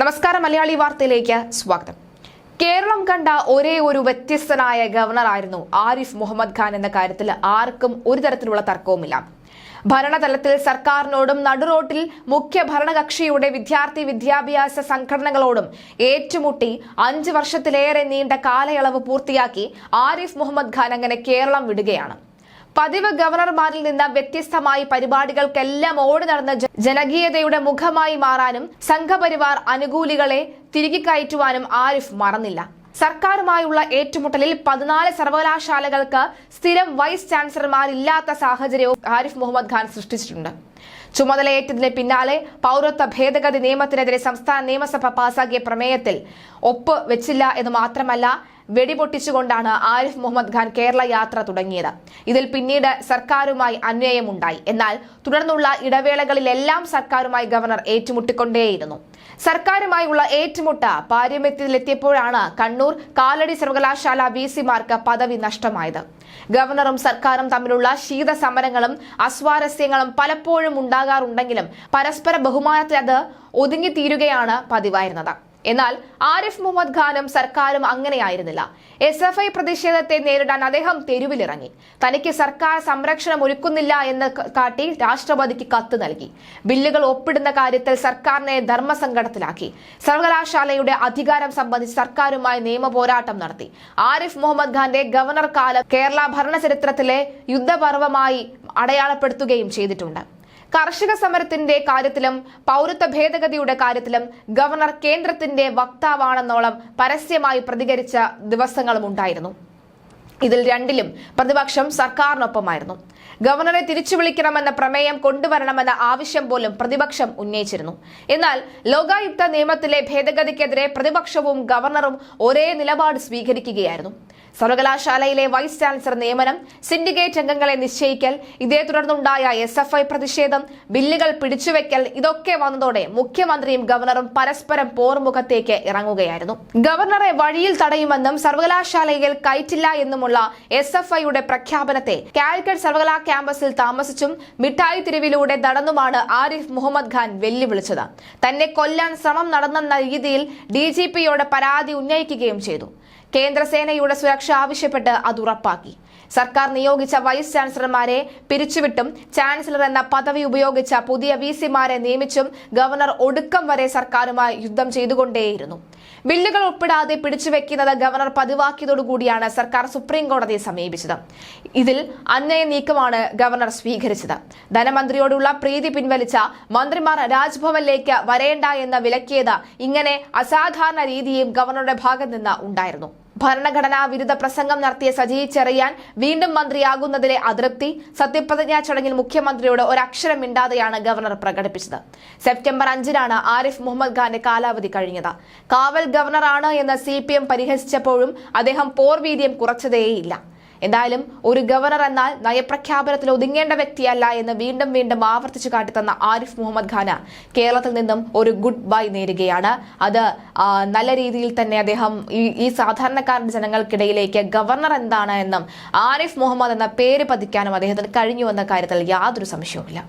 നമസ്കാരം മലയാളി വാർത്തയിലേക്ക് സ്വാഗതം. കേരളം കണ്ട ഒരേ ഒരു വ്യത്യസ്തനായ ഗവർണറായിരുന്നു ആരിഫ് മുഹമ്മദ് ഖാൻ എന്ന കാര്യത്തിൽ ആർക്കും ഒരു തരത്തിലുള്ള തർക്കവുമില്ല. ഭരണതലത്തിൽ സർക്കാരിനോടും നടുറോട്ടിൽ മുഖ്യ ഭരണകക്ഷിയുടെ വിദ്യാർത്ഥി വിദ്യാഭ്യാസ സംഘടനകളോടും ഏറ്റുമുട്ടി അഞ്ച് വർഷത്തിലേറെ നീണ്ട കാലയളവ് പൂർത്തിയാക്കി ആരിഫ് മുഹമ്മദ് ഖാൻ അങ്ങനെ കേരളം വിടുകയാണ്. പതിവ് ഗവർണർമാരിൽ നിന്ന് വ്യത്യസ്തമായി പരിപാടികൾക്കെല്ലാം ഓടി നടന്ന ജനകീയതയുടെ മുഖമായി മാറാനും സംഘപരിവാർ അനുകൂലികളെ തിരികെ കയറ്റുവാനും ആരിഫ് മറന്നില്ല. സർക്കാരുമായുള്ള ഏറ്റുമുട്ടലിൽ പതിനാല് സർവകലാശാലകൾക്ക് സ്ഥിരം വൈസ് ചാൻസലർമാരില്ലാത്ത സാഹചര്യവും ആരിഫ് മുഹമ്മദ് ഖാൻ സൃഷ്ടിച്ചിട്ടുണ്ട്. ചുമതലയേറ്റതിന് പിന്നാലെ പൗരത്വ ഭേദഗതി നിയമത്തിനെതിരെ സംസ്ഥാന നിയമസഭ പാസാക്കിയ പ്രമേയത്തിൽ ഒപ്പ് വെച്ചില്ല എന്ന് മാത്രമല്ല വെടിപൊട്ടിച്ചുകൊണ്ടാണ് ആരിഫ് മുഹമ്മദ് ഖാൻ കേരള യാത്ര തുടങ്ങിയത്. ഇതിൽ പിന്നീട് സർക്കാരുമായി അന്വയമുണ്ടായി. എന്നാൽ തുടർന്നുള്ള ഇടവേളകളിലെല്ലാം സർക്കാരുമായി ഗവർണർ ഏറ്റുമുട്ടിക്കൊണ്ടേയിരുന്നു. സർക്കാരുമായുള്ള ഏറ്റുമുട്ട പാരമ്യത്തിലെത്തിയപ്പോഴാണ് കണ്ണൂർ കാലടി സർവകലാശാല വി സിമാർക്ക് പദവി നഷ്ടമായത്. ഗവർണറും സർക്കാരും തമ്മിലുള്ള ശീത സമരങ്ങളും അസ്വാരസ്യങ്ങളും പലപ്പോഴും ഉണ്ടാകാറുണ്ടെങ്കിലും പരസ്പര ബഹുമാനത്തിൽ അത് ഒതുങ്ങിത്തീരുകയാണ് പതിവായിരുന്നത്. എന്നാൽ ആരിഫ് മുഹമ്മദ് ഖാനും സർക്കാരും അങ്ങനെയായിരുന്നില്ല. എസ് എഫ് ഐ പ്രതിഷേധത്തെ നേരിടാൻ അദ്ദേഹം തെരുവിലിറങ്ങി. തനിക്ക് സർക്കാർ സംരക്ഷണം ഒരുക്കുന്നില്ല എന്ന് കാട്ടി രാഷ്ട്രപതിക്ക് കത്ത് നൽകി. ബില്ലുകൾ ഒപ്പിടുന്ന കാര്യത്തിൽ സർക്കാരിനെ ധർമ്മസങ്കടത്തിലാക്കി. സർവകലാശാലയുടെ അധികാരം സംബന്ധിച്ച് സർക്കാരുമായി നിയമ പോരാട്ടം നടത്തി. ആരിഫ് മുഹമ്മദ് ഖാന്റെ ഗവർണർ കാലം കേരള ഭരണചരിത്രത്തിലെ യുദ്ധപർവമായി അടയാളപ്പെടുത്തുകയും ചെയ്തിട്ടുണ്ട്. കർഷക സമരത്തിന്റെ കാര്യത്തിലും പൗരത്വ ഭേദഗതിയുടെ കാര്യത്തിലും ഗവർണർ കേന്ദ്രത്തിന്റെ വക്താവാണെന്നോളം പരസ്യമായി പ്രതികരിച്ച ദിവസങ്ങളും ഉണ്ടായിരുന്നു. ഇതിൽ രണ്ടിലും പ്രതിപക്ഷം സർക്കാരിനൊപ്പമായിരുന്നു. ഗവർണറെ തിരിച്ചു വിളിക്കണമെന്ന പ്രമേയം കൊണ്ടുവരണമെന്ന ആവശ്യം പോലും പ്രതിപക്ഷം ഉന്നയിച്ചിരുന്നു. എന്നാൽ ലോകായുക്ത നിയമത്തിലെ ഭേദഗതിക്കെതിരെ പ്രതിപക്ഷവും ഗവർണറും ഒരേ നിലപാട് സ്വീകരിക്കുകയായിരുന്നു. സർവകലാശാലയിലെ വൈസ് ചാൻസലർ നിയമനം സിൻഡിക്കേറ്റ് അംഗങ്ങളെ നിശ്ചയിക്കൽ ഇതേ തുടർന്നുണ്ടായ എസ് എഫ് ഐ പ്രതിഷേധം ബില്ലുകൾ പിടിച്ചുവെക്കൽ ഇതൊക്കെ വന്നതോടെ മുഖ്യമന്ത്രിയും ഗവർണറും പരസ്പരം പോർമുഖത്തേക്ക് ഇറങ്ങുകയായിരുന്നു. ഗവർണറെ വഴിയിൽ തടയുമെന്നും സർവകലാശാലയിൽ കയറ്റില്ല എന്നുമുള്ള എസ് എഫ് ഐയുടെ പ്രഖ്യാപനത്തെ കാലിക്കറ്റ് സർവകലാ ക്യാമ്പസിൽ താമസിച്ചും മിഠായി തെരുവിലൂടെ നടന്നുമാണ് ആരിഫ് മുഹമ്മദ് ഖാൻ വെല്ലുവിളിച്ചത്. തന്നെ കൊല്ലാൻ ശ്രമം നടന്നെന്ന രീതിയിൽ ഡി പരാതി ഉന്നയിക്കുകയും ചെയ്തു. കേന്ദ്രസേനയുടെ സുരക്ഷ ആവശ്യപ്പെട്ട് അത് ഉറപ്പാക്കി. സർക്കാർ നിയോഗിച്ച വൈസ് ചാൻസലർമാരെ പിരിച്ചുവിട്ടും ചാൻസലർ എന്ന പദവി ഉപയോഗിച്ച പുതിയ വി സിമാരെ നിയമിച്ചും ഗവർണർ ഒടുക്കം വരെ സർക്കാരുമായി യുദ്ധം ചെയ്തുകൊണ്ടേയിരുന്നു. ബില്ലുകൾ ഒപ്പിടാതെ പിടിച്ചുവെക്കുന്നത് ഗവർണർ പതിവാക്കിയതോടുകൂടിയാണ് സർക്കാർ സുപ്രീം കോടതിയെ സമീപിച്ചത്. ഇതിൽ അന്വയ നീക്കമാണ് ഗവർണർ സ്വീകരിച്ചത്. ധനമന്ത്രിയോടുള്ള പ്രീതി പിൻവലിച്ച മന്ത്രിമാർ രാജ്ഭവനിലേക്ക് വരേണ്ട എന്ന് വിലക്കിയത് ഇങ്ങനെ അസാധാരണ രീതിയും ഗവർണറുടെ ഭാഗത്ത് നിന്ന് ഉണ്ടായിരുന്നു. ഭരണഘടനാ വിരുദ്ധ പ്രസംഗം നടത്തിയ സജി ചെറിയാൻ വീണ്ടും മന്ത്രിയാകുന്നതിലെ അതൃപ്തി സത്യപ്രതിജ്ഞാ ചടങ്ങിൽ മുഖ്യമന്ത്രിയോട് ഒരക്ഷരം മിണ്ടാതെയാണ് ഗവർണർ പ്രകടിപ്പിച്ചത്. സെപ്റ്റംബർ അഞ്ചിനാണ് ആരിഫ് മുഹമ്മദ് ഖാന്റെ കാലാവധി കഴിഞ്ഞത്. കാവൽ ഗവർണറാണ് എന്ന് സി പരിഹസിച്ചപ്പോഴും അദ്ദേഹം പോർവീര്യം കുറച്ചതേയില്ല. എന്തായാലും ഒരു ഗവർണർ എന്നാൽ നയപ്രഖ്യാപനത്തിൽ ഒതുങ്ങേണ്ട വ്യക്തിയല്ല എന്ന് വീണ്ടും വീണ്ടും ആവർത്തിച്ചു കാട്ടിത്തന്ന ആരിഫ് മുഹമ്മദ് ഖാന് കേരളത്തിൽ നിന്നും ഒരു ഗുഡ് ബൈ നേരുകയാണ്. അത് നല്ല രീതിയിൽ തന്നെ അദ്ദേഹം ഈ സാധാരണക്കാരുടെ ജനങ്ങൾക്കിടയിലേക്ക് ഗവർണർ എന്താണ് എന്നും ആരിഫ് മുഹമ്മദ് എന്ന പേര് പതിക്കാനും അദ്ദേഹത്തിന് കഴിഞ്ഞു എന്ന കാര്യത്തിൽ യാതൊരു സംശയവുമില്ല.